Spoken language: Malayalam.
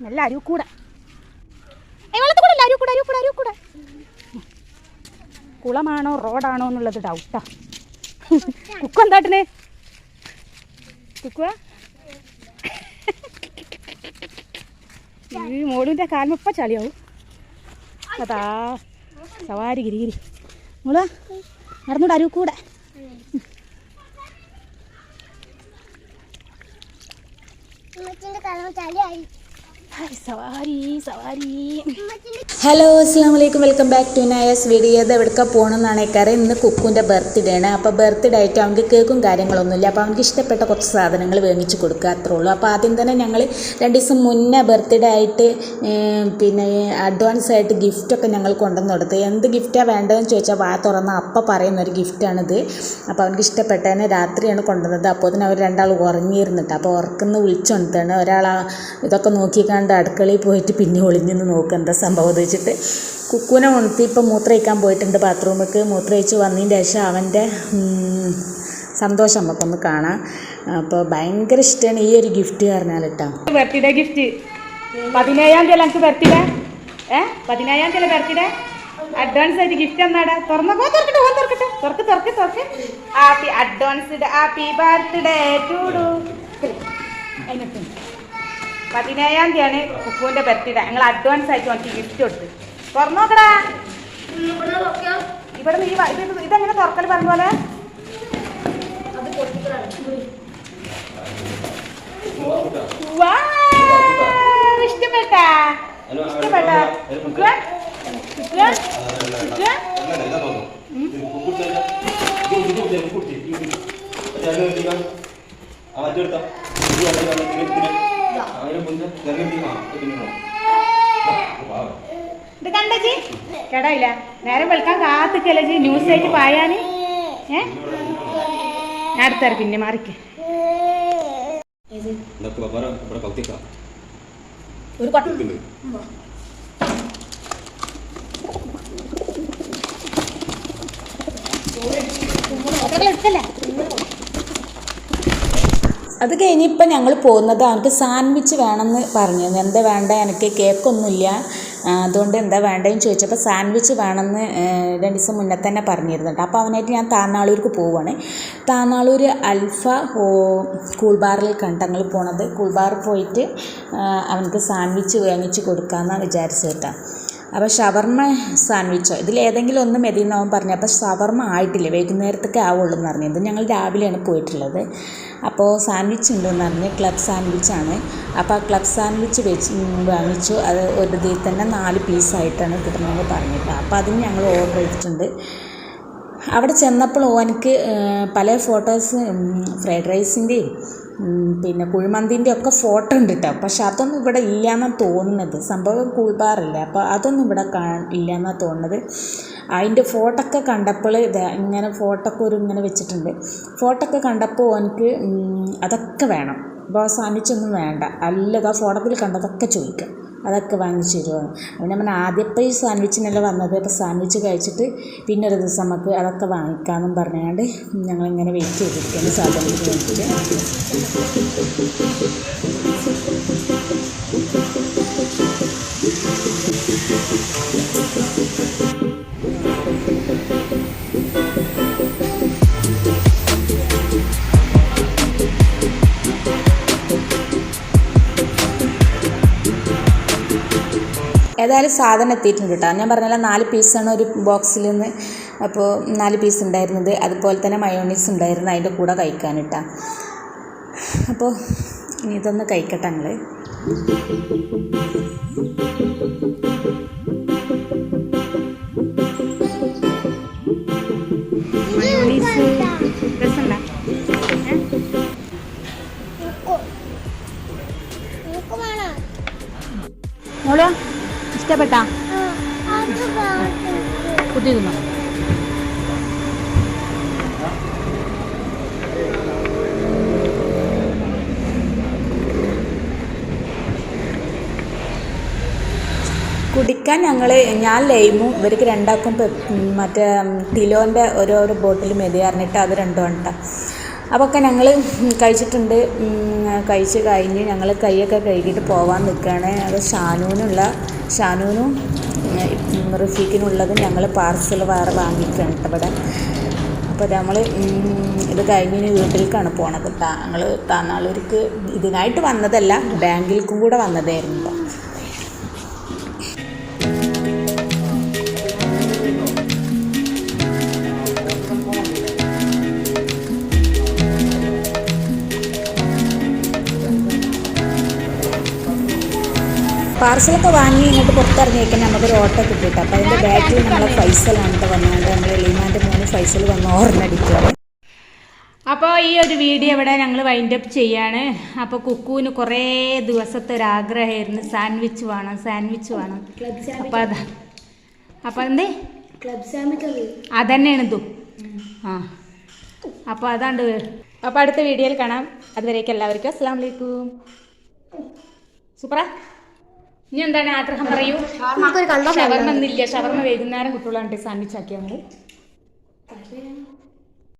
നല്ല അരുക്കൂടെ ഏ വെള്ളത്തിൽ കൂടെ അല്ല? അരുക്കൂടെ അരുക്കൂടെ അരുക്കൂടെ കുളമാണോ റോഡാണോ എന്നുള്ളത് ഡൗട്ടാ കുക്കു എന്താട്ടിന് കുക്കുക ഈ മോളിന്റെ കാൽമപ്പ ചളിയാവും. അതാ സവാരി ഗിരിഗിരി ഗിരി. മോൾ നടന്നൂടെ അരുക്കൂടെ ഉമ്മച്ചിന്റെ കലം ചളിയായി ഹായ് സവാരി സവാരി ഹലോ അസ്സാം വലൈക്കും വെൽക്കം ബാക്ക് ടു നയസ് വീഡിയോ ഇത് എവിടേക്കാ പോകണമെന്നാണ് ഇക്കാരം ഇന്ന് കുക്കുന്റെ ബർത്ത്ഡേ ആണ് അപ്പോൾ ബർത്ത്ഡേ ആയിട്ട് അവൻക്ക് കേക്കും കാര്യങ്ങളൊന്നുമില്ല. അപ്പോൾ അവൻക്ക് ഇഷ്ടപ്പെട്ട കുറച്ച് സാധനങ്ങൾ വേങ്ങിച്ച് കൊടുക്കുക അത്രേ ഉള്ളൂ. അപ്പോൾ ആദ്യം തന്നെ ഞങ്ങൾ രണ്ട് ദിവസം മുന്നേ ബർത്ത്ഡേ ആയിട്ട് പിന്നെ അഡ്വാൻസ് ആയിട്ട് ഗിഫ്റ്റൊക്കെ ഞങ്ങൾ കൊണ്ടുവന്ന് കൊടുത്ത്. എന്ത് ഗിഫ്റ്റാണ് വേണ്ടതെന്ന് ചോദിച്ചാൽ വാ തുറന്ന അപ്പം പറയുന്ന ഒരു ഗിഫ്റ്റാണിത് അപ്പോൾ അവൻക്ക് ഇഷ്ടപ്പെട്ടതിനെ രാത്രിയാണ് കൊണ്ടുവന്നത്. അപ്പോൾ തന്നെ അവർ രണ്ടാൾ ഉറങ്ങിയിരുന്നിട്ട് അപ്പോൾ ഉറക്കുന്ന വിളിച്ചുകൊണ്ടാണ് ഒരാൾ ഇതൊക്കെ നോക്കിക്കാണ്ട് അടുക്കളയിൽ പോയിട്ട് പിന്നെ ഒളിഞ്ഞെന്ന് നോക്കുക എന്താ സംഭവം എന്ന് വെച്ചിട്ട് കുക്കുവിനെ ഉണർത്തി ഇപ്പം മൂത്രയിക്കാൻ പോയിട്ടുണ്ട് ബാത്റൂമിലേക്ക്. മൂത്രയിച്ച് വന്നതിന് ശേഷം അവന്റെ സന്തോഷം നമുക്കൊന്ന് കാണാം. അപ്പോൾ ഭയങ്കര ഇഷ്ടമാണ് ഈ ഒരു ഗിഫ്റ്റ് പറഞ്ഞാൽ കേട്ടോ. Birthday gift. പതിനേഴാം തീയതി എനിക്ക് ബർത്ത്ഡേ? ഏ? പതിനേഴാം തീയതി ബർത്ത്ഡേ? അഡ്വാൻസ് ആയിട്ട് ഗിഫ്റ്റ് എന്നാടാ തുറന്നോ തുറക്കട്ടെ ഓൻ തുറക്കട്ടെ. തുറക്ക് തുറക്ക് തുറക്ക്. Happy advanced happy birthday to do അതിനൊക്കെ പതിനേഴാം തീയതിയാണ് കുക്കുവിന്റെ ബർത്ത്ഡേ ഞങ്ങൾ അഡ്വാൻസ് ആയിട്ട് എനിക്ക് ഗിഫ്റ്റ് കൊടുത്ത്. തുറന്നോക്കടാ ഇവിടെ നീ ഇത് ഇതെങ്ങനെ തുറക്കൽ പറഞ്ഞ പോലെ? ഇഷ്ടപ്പെട്ടാ? ഇഷ്ടപ്പെട്ടാ? കുക്കുവ? ഇത് കണ്ടച്ചി നേരം വെളുക്കാൻ കാത്തിക്കല്ലേ ജി ന്യൂസ് ആയിട്ട് പായാന് ഏ ഞാൻ അടുത്തര പിന്നെ മാറിക്ക് ഒരു കൊട്ട അത് കഴിഞ്ഞിപ്പോൾ ഞങ്ങൾ പോകുന്നത് അവനക്ക് സാൻഡ്വിച്ച് വേണമെന്ന് പറഞ്ഞു. എന്താ വേണ്ട? എനിക്ക് കേക്കൊന്നുമില്ല. അതുകൊണ്ട് എന്താ വേണ്ടതെന്ന് ചോദിച്ചപ്പോൾ സാൻഡ്വിച്ച് വേണമെന്ന് രണ്ട് ദിവസം മുന്നേ തന്നെ പറഞ്ഞിരുന്നുണ്ട് അപ്പോൾ അവനായിട്ട് ഞാൻ താന്നാളൂർക്ക് പോവുകയാണ് താന്നാളൂർ അൽഫ ഹോ കൂൾബാറിൽ കണ്ടങ്ങൾ പോണത്. കൂൾബാറിൽ പോയിട്ട് അവനക്ക് സാൻഡ്വിച്ച് വാങ്ങിച്ച് കൊടുക്കാമെന്നാണ് വിചാരിച്ചത് കേട്ടോ. അപ്പോൾ ഷവർമ്മ സാൻഡ്വിച്ചോ. ഇതിൽ ഏതെങ്കിലും ഒന്ന് മതി എന്നാവും പറഞ്ഞു. അപ്പോൾ ഷവർമ്മ ആയിട്ടില്ല? വൈകുന്നേരത്തേക്ക് ആവുള്ളൂ എന്ന് പറഞ്ഞു. ഇത് ഞങ്ങൾ രാവിലെയാണ് പോയിട്ടുള്ളത്. അപ്പോൾ സാൻഡ്വിച്ച് ഉണ്ടെന്ന് പറഞ്ഞ് ക്ലബ് സാൻഡ്വിച്ചാണ് അപ്പോൾ ആ ക്ലബ് സാൻഡ്വിച്ച് വെച്ച് വാങ്ങിച്ചു. അത് ഒരു ഇതിൽ തന്നെ നാല് പീസായിട്ടാണ് കിട്ടുന്നതെന്ന് പറഞ്ഞിട്ട്. അപ്പോൾ അതിന് ഞങ്ങൾ ഓർഡർ ചെയ്തിട്ടുണ്ട്. അവിടെ ചെന്നപ്പോൾ ഓനക്ക് പല ഫോട്ടോസ് ഫ്രൈഡ് റൈസിന്റെയും പിന്നെ കുഴിമന്തിന്റെ ഒക്കെ ഫോട്ടോ ഉണ്ട് കേട്ടോ പക്ഷെ അതൊന്നും ഇവിടെ ഇല്ല ഇല്ലയെന്നാണ് തോന്നുന്നത്. സംഭവം കുഴിപ്പാറില്ല അപ്പോൾ അതൊന്നും ഇവിടെ കാ ഇല്ലയെന്നാണ് തോന്നുന്നത്. അതിന്റെ ഫോട്ടോ ഒക്കെ കണ്ടപ്പോൾ ഇത് ഇങ്ങനെ ഫോട്ടോ ഒക്കെ ഒരു ഇങ്ങനെ വെച്ചിട്ടുണ്ട്. ഫോട്ടോ ഒക്കെ കണ്ടപ്പോൾ എനിക്ക് അതൊക്കെ വേണം. അപ്പോൾ സാൻഡ്വിച്ചൊന്നും വേണ്ട. അല്ലത് ആ ഫോട്ടോയിൽ കണ്ടതൊക്കെ ചോദിക്കാം. അതൊക്കെ വാങ്ങിച്ചു തരുമോ അപ്പോൾ നമ്മൾ ആദ്യപ്പോൾ ഈ സാൻഡ്വിച്ചിനല്ല വന്നത്. അപ്പോൾ സാൻഡ്വിച്ച് കഴിച്ചിട്ട് പിന്നെ ഒരു ദിവസം നമുക്ക് അതൊക്കെ വാങ്ങിക്കാമെന്നും പറഞ്ഞുകൊണ്ട് ഞങ്ങളിങ്ങനെ വെയിറ്റ് ചെയ്തിരിക്കുകയാണ് സാധനത്തിന് വേണ്ടിയിട്ട്. ഏതായാലും സാധനം എത്തിയിട്ടുണ്ട് കേട്ടോ ഞാൻ പറഞ്ഞല്ലോ നാല് പീസാണ് ഒരു ബോക്സിൽ നിന്ന് അപ്പോൾ നാല് പീസ് ഉണ്ടായിരുന്നത്. അതുപോലെ തന്നെ മയോണീസ് ഉണ്ടായിരുന്നു അതിന്റെ കൂടെ കഴിക്കാൻ കേട്ടോ അപ്പോൾ ഇനി ഇതൊന്ന് കഴിക്കട്ടെ ഞങ്ങൾ മയോണീസ് രസമുണ്ടാ? മോളോ? ഇഷ്ടപ്പെട്ടാ? തിന്നോ കുടിക്കാൻ ഞങ്ങൾ ഞാൻ ലൈമും ഇവർക്ക് രണ്ടാക്കും മറ്റേ ടിലോന്റെ ഓരോരോ ബോട്ടിൽ മെതിയാറിഞ്ഞിട്ട് അത് രണ്ടും കേട്ടോ അപ്പോൾ ഒക്കെ ഞങ്ങൾ കഴിച്ചിട്ടുണ്ട് കഴിച്ച് കഴിഞ്ഞ് ഞങ്ങൾ കൈയൊക്കെ കഴുകിയിട്ട് പോകാൻ നിൽക്കുകയാണ് അത് ഷാനൂനുള്ള ഷാനൂനും റഫീഖിനുള്ളതും ഞങ്ങൾ പാർസൽ വേറെ വാങ്ങിക്കുകയാണ് ഇവിടെ. അപ്പോൾ നമ്മൾ ഇത് കഴിഞ്ഞ് വീട്ടിലേക്കാണ് പോണത്. ഞങ്ങൾ താന്നാളൂർക്ക് ഇതിനായിട്ട് വന്നതല്ല ബാങ്കിലേക്കും കൂടെ വന്നതായിരുന്നു പാർസലൊക്കെ വാങ്ങി ഇങ്ങോട്ട് പുറത്തിറങ്ങിയേക്കാൻ നമുക്കൊരു ഓട്ടോ കിട്ടിയിട്ട്. അപ്പോൾ അതിന്റെ ബാക്കിൽ നമ്മളെ ഫൈസലാണ് കേട്ടോ വന്നുകൊണ്ട് നമ്മൾ ലീമാന്റെ മൂന്ന് ഫൈസൽ വന്ന് ഓർമ്മടിക്കുക അപ്പോൾ ഈ ഒരു വീഡിയോ ഇവിടെ ഞങ്ങൾ വൈൻഡ് അപ്പ് ചെയ്യാണ്. അപ്പോൾ കുക്കുവിന് കുറേ ദിവസത്തെ ഒരു ആഗ്രഹമായിരുന്നു. സാൻഡ്വിച്ച് വേണം സാൻഡ്വിച്ച് വേണം. അപ്പോൾ അതാ. അപ്പോൾ എന്തേ? അതന്നെയാണ് ഇതും. ആ. അപ്പോൾ അതാണ്ട്. അപ്പോൾ അടുത്ത വീഡിയോയിൽ കാണാം. അതുവരേക്കും എല്ലാവർക്കും. അസ്സാം വലൈക്കും സൂപ്പറാ? ഇനി എന്താണ് ആഗ്രഹം പറയൂ? ഷവർമ്മ ഒന്നില്ല ഷവർമ്മ വൈകുന്നേരം കുട്ടികളാണ് സാൻഡ്വിച്ച് ആക്കിയാൽ മതി.